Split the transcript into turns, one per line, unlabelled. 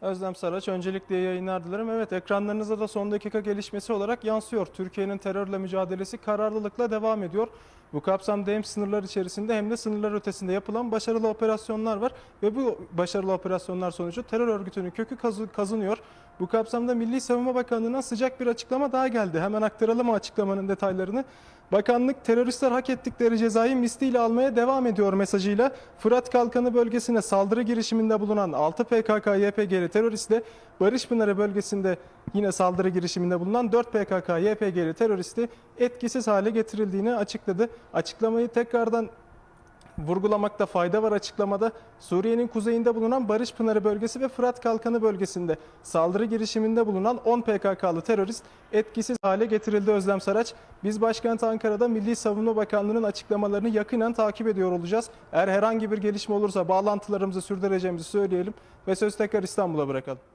Özlem Saraç, öncelikle yayınlar dilerim. Evet, ekranlarınıza da son dakika gelişmesi olarak yansıyor. Türkiye'nin terörle mücadelesi kararlılıkla devam ediyor. Bu kapsamda hem sınırlar içerisinde hem de sınırlar ötesinde yapılan başarılı operasyonlar var. Ve bu başarılı operasyonlar sonucu terör örgütünün kökü kazı- kazınıyor. Bu kapsamda Milli Savunma Bakanlığı'na sıcak bir açıklama daha geldi. Hemen aktaralım açıklamanın detaylarını. Bakanlık teröristler hak ettikleri cezayı misliyle almaya devam ediyor mesajıyla Fırat Kalkanı bölgesine saldırı girişiminde bulunan 6 PKK-YPG'li teröristle Barış Pınarı bölgesinde yine saldırı girişiminde bulunan 4 PKK-YPG'li teröristi etkisiz hale getirildiğini açıkladı. Açıklamayı tekrardan vurgulamakta fayda var açıklamada. Suriye'nin kuzeyinde bulunan Barış Pınarı bölgesi ve Fırat Kalkanı bölgesinde saldırı girişiminde bulunan 10 PKK'lı terörist etkisiz hale getirildi Özlem Saraç. Biz başkent Ankara'da Milli Savunma Bakanlığı'nın açıklamalarını yakinen takip ediyor olacağız. Eğer herhangi bir gelişme olursa bağlantılarımızı sürdüreceğimizi söyleyelim ve söz tekrar İstanbul'a bırakalım.